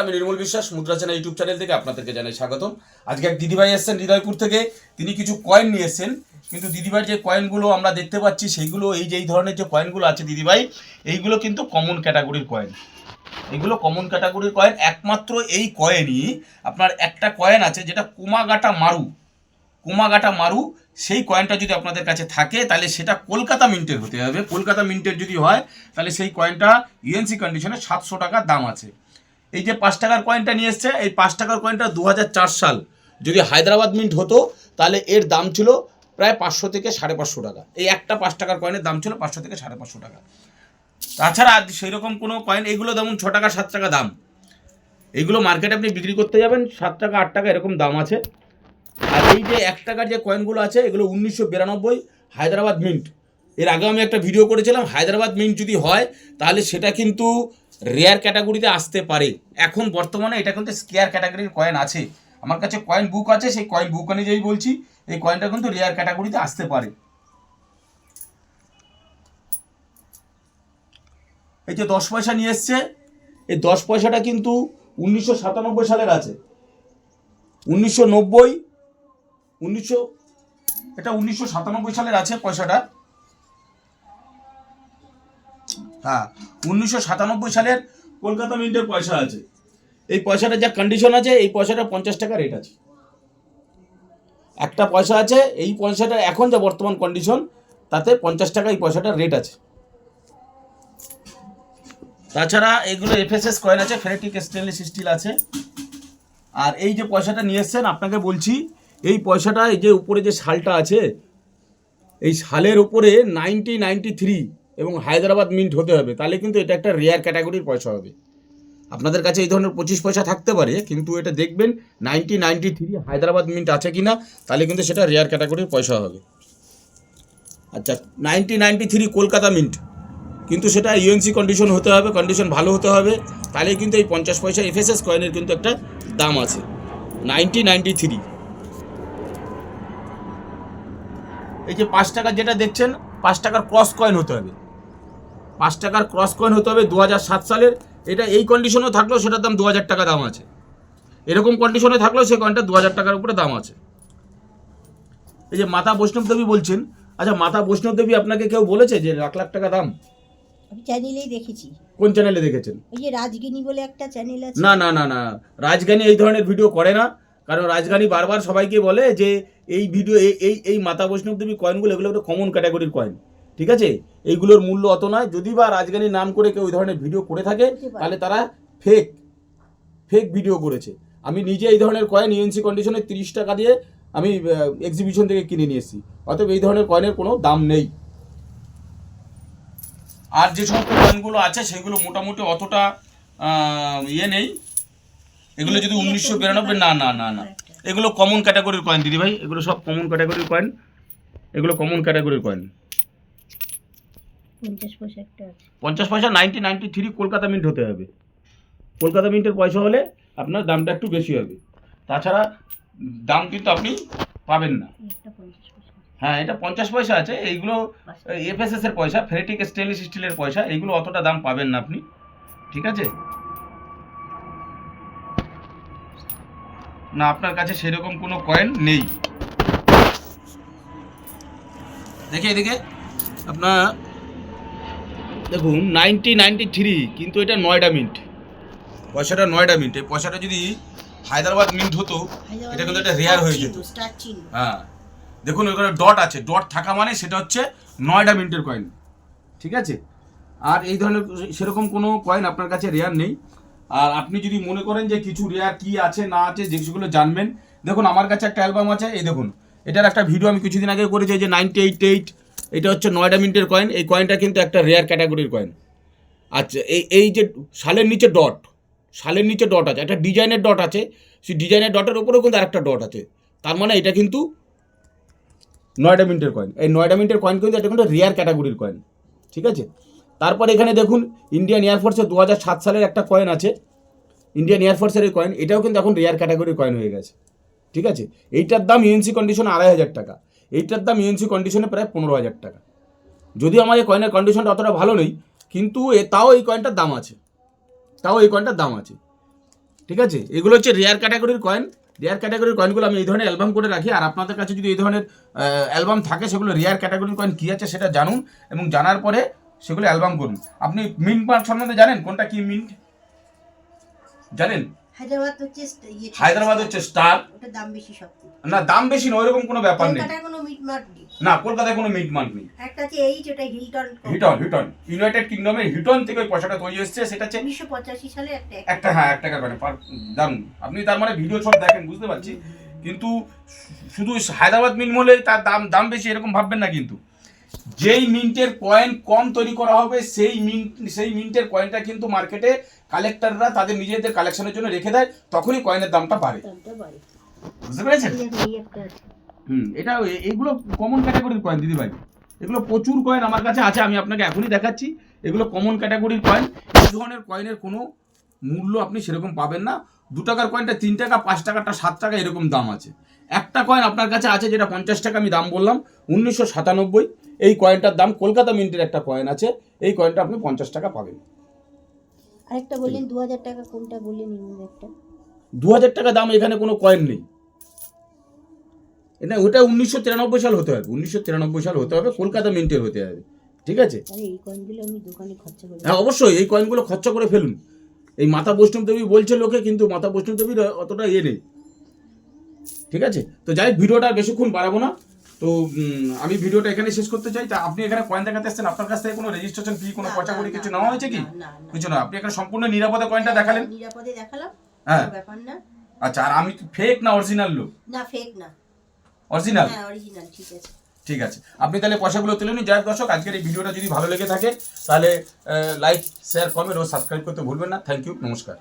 আমি নির্মল বিশ্বাস, মুদ্রা চ্যানেল ইউটিউব চ্যানেল থেকে আপনাদেরকে জানাই স্বাগতম। আজকে এক দিদিভাই এসেছেন হৃদয়পুর থেকে। তিনি কিছু কয়েন নিয়ে এসেছেন। কিন্তু দিদিভাই যে কয়েনগুলো আমরা দেখতে পাচ্ছি, সেইগুলো, এই যে এই ধরনের যে কয়েনগুলো আছে দিদিভাই, এইগুলো কিন্তু কমন ক্যাটাগরির কয়েন এগুলো কমন ক্যাটাগরির কয়েন একমাত্র এই কয়েনই আপনার একটা কয়েন আছে যেটা কুমাগাটা মারু। কুমাগাটা মারু, সেই কয়েনটা যদি আপনাদের কাছে থাকে, তাহলে সেটা কলকাতা মিন্টের হতে হবে। কলকাতা মিন্টের যদি হয়, তাহলে সেই কয়েনটা ইএনসি কন্ডিশনে সাতশো টাকা দাম আছে। এই যে পাঁচ টাকার কয়েনটা নিয়ে এসছে, এই পাঁচ টাকার কয়েনটা দু হাজার চার সাল। যদি হায়দ্রাবাদ মিন্ট হতো, তাহলে এর দাম ছিল প্রায় পাঁচশো থেকে সাড়ে পাঁচশো টাকা। এই একটা পাঁচ টাকার কয়েনের দাম ছিল পাঁচশো থেকে সাড়ে পাঁচশো টাকা। তাছাড়া সেই রকম কোনো কয়েন এগুলো যেমন ছ টাকা, সাত টাকা দাম। এইগুলো মার্কেটে আপনি বিক্রি করতে যাবেন, সাত টাকা, আট টাকা এরকম দাম আছে। আর এই যে এক টাকার যে কয়েনগুলো আছে, এগুলো উনিশশো বিরানব্বই হায়দ্রাবাদ মিন্ট এর আগেও আমি একটা ভিডিও করেছিলাম, হায়দ্রাবাদ মিন্ট যদি হয়, তাহলে সেটা কিন্তু রেয়ার ক্যাটাগরিতে আসতে পারে। এখন বর্তমানে এটা কিন্তু স্কেয়ার ক্যাটাগরির কয়েন আছে। আমার কাছে কয়েন বুক আছে, সেই কয়েন বুক অনুযায়ী বলছি, এই কয়েনটা কিন্তু রেয়ার ক্যাটাগরিতে আসতে পারে। এই যে দশ পয়সা নিয়ে এসছে, এই দশ পয়সাটা কিন্তু উনিশশো সাতানব্বই সালের আছে। উনিশশো নব্বই, উনিশশো, এটা উনিশশো সাতানব্বই সালের আছে পয়সাটা। হ্যাঁ উনিশশো সাতানব্বই সালের কলকাতা মিন্টের পয়সা আছে। এই পয়সাটা যা কন্ডিশন আছে, এই পয়সাটা পঞ্চাশ টাকা রেট আছে। একটা পয়সা আছে, এই পয়সাটা এখন যা বর্তমান কন্ডিশন তাতে পঞ্চাশ টাকা এই পয়সাটার রেট আছে। তাছাড়া এগুলো এফএসএস কয়েন আছে ফেরেটিক স্টেনলেস স্টিল আছে। আর এই যে পয়সাটা নিয়ে এসছেন, আপনাকে বলছি, এই পয়সাটা এই যে উপরে যে শালটা আছে, এই শালের উপরে নাইনটি নাইনটি থ্রি এবং হায়দ্রাবাদ মিন্ট হতে হবে, তাহলে কিন্তু এটা একটা রেয়ার ক্যাটাগরির পয়সা হবে। আপনাদের কাছে এই ধরনের পঁচিশ পয়সা থাকতে পারে, কিন্তু এটা দেখবেন ninety ninety three Hyderabad mint আছে কি না তাহলে কিন্তু সেটা রেয়ার ক্যাটাগরির পয়সা হবে। আচ্ছা ninety ninety three Kolkata mint কিন্তু সেটা ইউএনসি কন্ডিশন হতে হবে কন্ডিশন ভালো হতে হবে তাহলে কিন্তু এই পঞ্চাশ পয়সা এফএসএস কয়েনের কিন্তু একটা দাম আছে নাইনটি নাইনটি থ্রি এই যে পাঁচ টাকা যেটা দেখছেন পাঁচ টাকার ক্রস কয়েন হতে হবে। পাঁচ টাকার ক্রস কয়েন হতে হবে দু সাত সালের। এটা এই কন্ডিশনেও থাকলেও সেটার দাম দু হাজার টাকা দাম আছে। এরকম কন্ডিশনে থাকলেও সেই কয়েনটা দু হাজার টাকার উপরে দাম আছে। এই যে মাতা বৈষ্ণব দেবী বলছেন আচ্ছা মাতা বৈষ্ণব দেবী আপনাকে কেউ বলেছে যে লাখ লাখ টাকা দাম? আমি চ্যানেলেই দেখেছি। কোন চ্যানেলে দেখেছেন? ওই যে রাজগিনী বলে একটা চ্যানেল আছে। না না না না রাজগানি এই ধরনের ভিডিও করে না। কারণ রাজগানি বারবার সবাইকে বলে যে এই ভিডিও এই এই মাতা বৈষ্ণব দেবী কয়েনগুলো এগুলো একটা কমন ক্যাটাগরির কয়েন ঠিক আছে? এইগুলোর মূল্য অত নয়। যদি বা রাজগানির নাম করে কেউ ওই ধরনের ভিডিও করে থাকে, তাহলে তারা ফেক ফেক ভিডিও করেছে। আমি নিজে এই ধরনের কয়েন ইউএনসি কন্ডিশনে তিরিশ টাকা দিয়ে আমি এক্সিবিশন থেকে কিনে নিয়ে এসেছি। অতএব এই ধরনের কয়েনের কোনো দাম নেই। আর যে সমস্ত কয়েনগুলো আছে, সেগুলো মোটামুটি অতটা ইয়ে নেই। এগুলো যদি উনিশশো বিরানব্বই না না না না। এগুলো কমন ক্যাটাগরির কয়েন দিদি ভাই। এগুলো সব কমন ক্যাটাগরির কয়েন এগুলো কমন ক্যাটাগরির কয়েন পঞ্চাশ পয়সা ninety ninety three Kolkata mint হতে হবে। কলকাতা মিন্টের পয়সা হলে আপনার দামটা একটু বেশি হবে। তাছাড়া দাম কিন্তু আপনি পাবেন না। হ্যাঁ এটা পঞ্চাশ পয়সা আছে। এইগুলো এফএসএস এর পয়সা ফেরেটিক স্টেনলেস স্টিলের পয়সা এইগুলো অতটা দাম পাবেন না আপনি। ঠিক আছে? না আপনার কাছে সেরকম কোনো কয়েন নেই। দেখে এদিকে। আপনার দেখুন নাইনটি নাইনটি থ্রি কিন্তু এটা নয়ডা মিন্ট পয়সাটা নয়ডা মিন্ট এই পয়সাটা যদি হায়দ্রাবাদ মিন্ট হতো এটা কিন্তু একটা রেয়ার হয়ে যেত। হ্যাঁ। দেখুন ওখানে ডট আছে। ডট থাকা মানে সেটা হচ্ছে নয়ডা মিন্টের কয়েন ঠিক আছে? আর এই ধরনের সেরকম কোনো কয়েন আপনার কাছে রেয়ার নেই। আর আপনি যদি মনে করেন যে কিছু রেয়ার কি আছে, না আছে যেগুলো জানবেন, দেখুন আমার কাছে একটা অ্যালবাম আছে, এই দেখুন। এটার একটা ভিডিও আমি কিছুদিন আগে করেছি যে নাইনটি এইট এইট এটা হচ্ছে নয়ডা মিন্টের কয়েন এই কয়েনটা কিন্তু একটা রেয়ার ক্যাটাগরির কয়েন আচ্ছা এই এই যে শালের নিচে ডট শালের নিচে ডট আছে, একটা ডিজাইনের ডট আছে, সেই ডিজাইনের ডটের উপরেও কিন্তু আরেকটা ডট আছে। তার মানে এটা কিন্তু নয়ডা মিন্টের কয়েন এই নয়ডা মিন্টের কয়েন কিন্তু এটা কিন্তু রেয়ার ক্যাটাগরির কয়েন ঠিক আছে? তারপর এখানে দেখুন ইন্ডিয়ান এয়ারফোর্সের দু সাত সালের একটা কয়েন আছে। ইন্ডিয়ান এয়ারফোর্সের এই কয়েন এটাও কিন্তু এখন রেয়ার ক্যাটাগরির কয়েন হয়ে গেছে। ঠিক আছে? এইটার দাম ইউএনসি কন্ডিশনে আড়াই হাজার টাকা। এইটার দাম ইউএনসি কন্ডিশনে প্রায় পনেরো হাজার টাকা। যদিও আমার এই কয়েনের কন্ডিশনটা অতটা ভালো নেই, কিন্তু এ, তাও এই কয়েনটার দাম আছে। তাও এই কয়েনটার দাম আছে। ঠিক আছে? এগুলো হচ্ছে রেয়ার ক্যাটাগরির কয়েন রেয়ার ক্যাটাগরির কয়েনগুলো আমি এই ধরনের অ্যালবাম করে রাখি। আর আপনাদের কাছে যদি এই ধরনের অ্যালবাম থাকে, সেগুলো রেয়ার ক্যাটাগরির কয়েন কী আছে সেটা জানুন। এবং জানার পরে সেগুলো অ্যালবাম করুন। আপনি মিন্ট মার্ক সম্বন্ধে জানেন? কোনটা কি মিন্ট জানেন? হায়দ্রাবাদ হচ্ছে ইয়ে হায়দ্রাবাদ হচ্ছে স্টার দাম বেশি না দাম বেশি নয় ওইরকম কোনো ব্যাপার নেই। কোনো মিট নেই। না কলকাতায় কোনো মিন্ট মার্ক নেই। একটা আছে এই যেটা হিলটন হিটন হিটন ইউনাইটেড কিংডমের হিটন থেকে ওই পয়সাটা তৈরি এসছে সেটা হচ্ছে উনিশশো পঁচাশি সালে একটা একটা হ্যাঁ এক কয়েন পার দারুণ আপনি তার মানে ভিডিও সব দেখেন বুঝতে পারছি। কিন্তু শুধু হায়দ্রাবাদ মিন্ট হলে তার দাম দাম বেশি এরকম ভাববেন না কিন্তু। যেই মিন্টের কয়েন কম তৈরি করা হবে সেই মিন্ট সেই মিন্টের কয়েনটা কিন্তু মার্কেটে কালেক্টররা তাদের নিজেদের কালেকশনের জন্য রেখে দেয় তখনই কয়েনের দামটা বাড়ে। বুঝতে পেরেছেন? হুম এটা এ- এগুলো কমন ক্যাটাগরির কয়েন দিদি ভাই এগুলো প্রচুর কয়েন আমার কাছে আছে আমি আপনাকে এখনই দেখাচ্ছি। এগুলো কমন ক্যাটাগরির কয়েন এই ধরনের কয়েনের কোনো মূল্য আপনি সেরকম পাবেন না। দু টাকার কয়েনটা তিন টাকা পাঁচ টাকাটা সাত টাকা এরকম দাম আছে। একটা কয়েন আপনার কাছে আছে যেটা পঞ্চাশ টাকা আমি দাম বললাম উনিশশো সাতানব্বই। এই কয়েনটার দাম কলকাতা মিন্টের একটা কয়েন আছে এই কয়েনটা আপনি পঞ্চাশ টাকা পাবেন। আরেকটা বললেন দু হাজার টাকা কোনটা বললেন একটা? দু হাজার টাকা দাম এখানে কোনো কয়েন নেই। এটা ওটা উনিশশো তিরানব্বই সাল হতে হবে উনিশশো তিরানব্বই সাল হতে হবে কলকাতা মিন্টের হতে হবে ঠিক আছে? হ্যাঁ অবশ্যই এই কয়েনগুলো খরচা করে ফেলুন। এই মাতা বৈষ্ণব দেবী বলছে লোকে কিন্তু মাতা বৈষ্ণব দেবীর অতটা ইয়ে নেই। ঠিক আছে? তো যাই ভিডিওটা বেশিক্ষণ বাড়াবো না। তো আমি ভিডিওটা এখানে শেষ করতে চাই। তা আপনি এখানে কয়েন দেখাতে আসছেন আপনার কাছ থেকে কোনো রেজিস্ট্রেশন ফি কোনো পয়সা করে কিছু নেওয়া হয়েছে কি। কিছু না আপনি এখানে সম্পূর্ণ নিরাপদে কয়েনটা দেখালেন। নিরাপদে দেখালাম হ্যাঁ। ব্যাপার না। আচ্ছা আর আমি ফেক না অরিজিনাল লোক না ফেক না। অরিজিনাল হ্যাঁ অরিজিনাল ঠিক আছে। ঠিক আছে। আপনি তাহলে পয়সাগুলো তুলে নিন। যাই দর্শক আজকের এই ভিডিওটা যদি ভালো লেগে থাকে তাহলে লাইক শেয়ার কমেন্ট ও সাবস্ক্রাইব করতে ভুলবেন না। থ্যাংক ইউ নমস্কার।